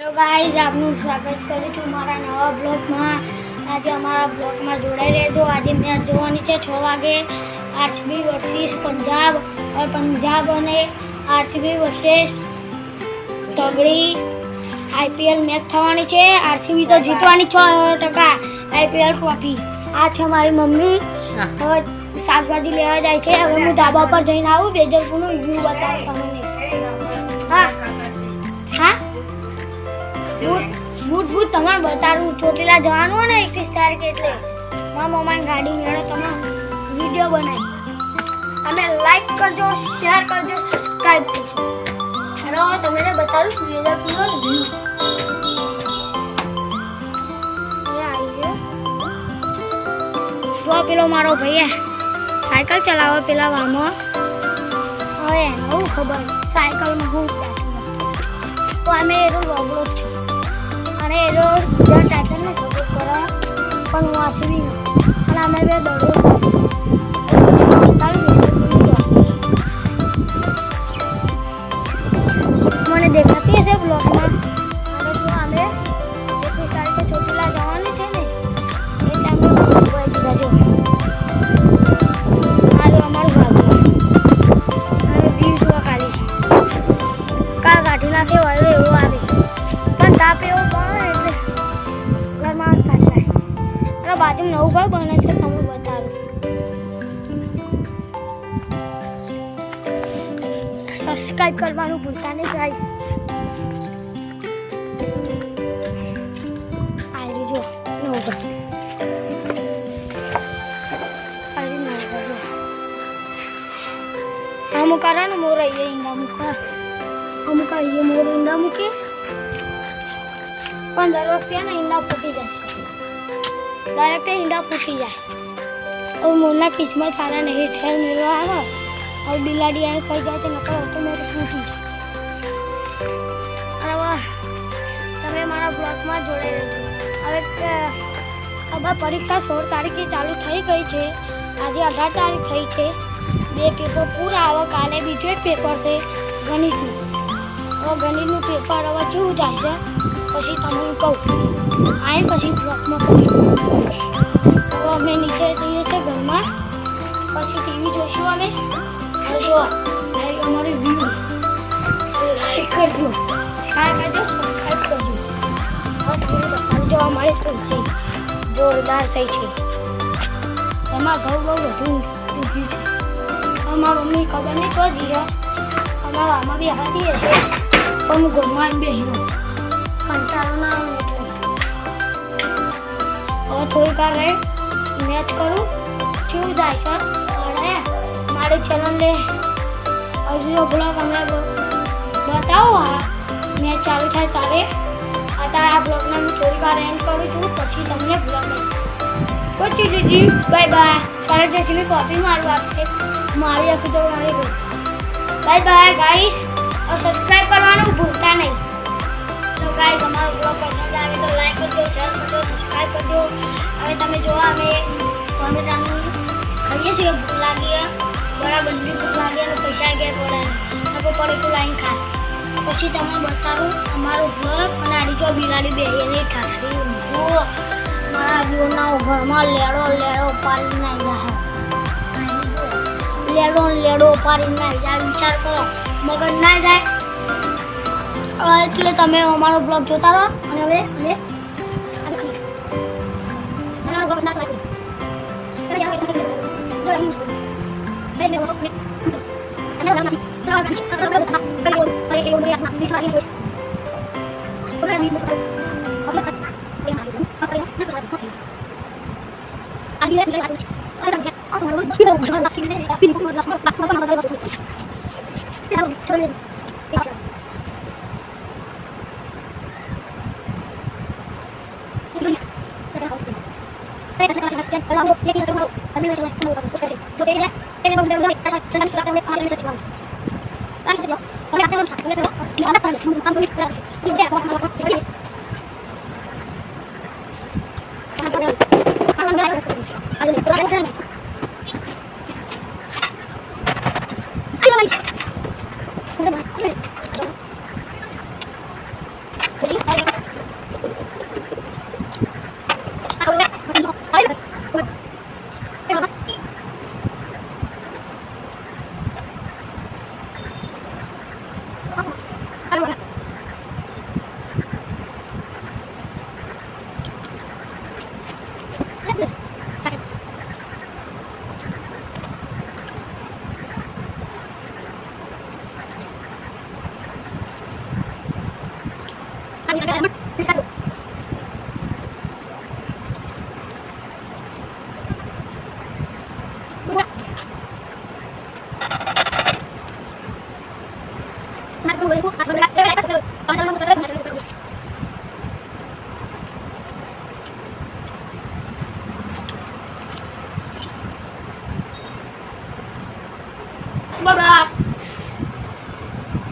Hello guys આપનું સ્વાગત કરું છું મારા નવા બ્લોગમાં આજે અમારા બ્લોગમાં જોડાઈ રહેજો. આજે મેચ જોવાની છે છ વાગે આરસીબી વર્સિસ પંજાબ પંજાબ અને આરસીબી વર્સિસ તગડી આઈપીએલ મેચ થવાની છે. આરસીબી તો જીતવાની છ ટકા આઈપીએલ ટ્રોફી આ છે મારી મમ્મી. હવે શાકભાજી લેવા જાય છે. હવે હું ધાબા પર જઈને આવું. બેજલપુરનું વ્યૂ બતાવું તમને. બૂટ બૂટ તમારે બતાડું ચોટીલા જવાનું ને એકવીસ તારીખે એટલે. મારા મમ્માની ગાડી મેળો તમે વીડિયો બનાવી તમે લાઈક કરજો શેર કરજો સબસ્ક્રાઈબ કરજો. હેલો તમને બતાડું બે હજાર કિલો જો પેલો મારો ભાઈ સાયકલ ચલાવે પેલા વામો હવે હું ખબર, સાયકલમાં હું અમે એનો જ છે. અને એનો બીજા ટાઈટલને સપોર્ટ કરવા પણ હું આશીવી અને અમે બે દડો નાખે નવું ઘર બને છે તમને બતાવું સબસ્ક્રાઇબ કરવાનું ભૂલતા નહીં ગાઈસ આવી જો, નવું ને મોર અહીંયા ઈંડા મૂકવા. અમુક અહીંયા મોર ઈંડા મૂકે પણ દર વખતે ઈંડા ફૂટી જશે. ડાયરેક્ટ ઈંડા ફૂટી જાય. હવે મોરના કિસ્મત સારા નહીં છે મેળવા આવે. હવે બિલાડી આવી ખાઈ જાય તો નકર ઓટોમેટિક ફૂટી જાય. અને વાહ, તમે મારા બ્લોગમાં જોડાઈ હવે ખબર પરીક્ષા સોળ તારીખે ચાલુ થઈ ગઈ છે. આજે અઢાર તારીખ થઈ છે. બે પેપર પૂરા આવે, કાલે બીજો એક પેપર છે ગણિતનું. હવે ગણિતનું પેપર હવે શું જાય છે. પછી તમને કહું આવીને પછી બ્લોકમાં કહું તો અમે નીચે જઈએ છીએ ઘરમાં. પછી ટીવી જોઈશું અમે. જો આ અમારી વ્યૂ લાઈક કરજો. શેર કરજો. સબસ્ક્રાઈબ કરજો જો અમારી તુલસી જોરદાર થઈ છે. એમાં ઘઉં બહુ વધુ ઉગ્યું છે. અમારા મમ્મી ખબર નહીં તો જીરો અમારા આમાં બી હાથી હશે. પણ હું ઘરમાં બે હીરો કંટાળો ના આવે એટલે હવે થોડીક વાર રહે. મેચ કરું. કેવું જાય છે? અને મારી ચેનલને હજુ બ્લોગ હમણાં બ- બતાવો. હા મેચ ચાલુ થાય ત્યારે. અત્યારે આ બ્લોગને હું થોડીક વાર એન્ડ કરું છું, પછી તમને બ્લોગ પહોંચી દીધી બાય બાય સરળ જશીની કોપી મારું આપશે મારી આખી તો મારી ગઈ બાય બાય ગાઈસ સબસ્ક્રાઇબ કરવાનું ભૂલતા નહીં. તો ગાઈસ અમારો બ્લોગ પસંદ આવે તો લાઈક કરજો શેર કરજો સબસ્ક્રાઇબ કરજો. હવે તમે જોવા, અમે ટમેટાનું ખાઈએ છીએ ભૂખ લાગી બરાબર ભૂખ લાગી અને પૈસા ગયા પડે તો પડે તો લાઈન ખા પછી તમને બતાવું, અમારું ઘર અને આડી જો બિલાડી બે, એને ઊંઘો મારા જીવનના ઘરમાં લેડો લેડો પાડી નાઈ જાય લેડો લેડો પાડી નાઈ જાય વિચાર કરો, મગજ ના જાય. એટલે તમે અમારો બ્લોગ જોતા રહો અને હવે અમે આ ખાઈએ. અમારો બ્લોગ સ્ટાર્ટ કરીએ. હવે યાર, હવે ખાઈએ. જો અહીં. બે બે બ્લોગ ખાઈએ. અને હવે આપણે ચાલો આપણે કરીએ. કરીએ. કરીએ. કરીએ. આપણે બીજ લાગીએ છીએ. બોલે નહીં બોલે. આપણે કરીએ. કરીએ. કરીએ. કરીએ. કરીએ. 好嘞 করা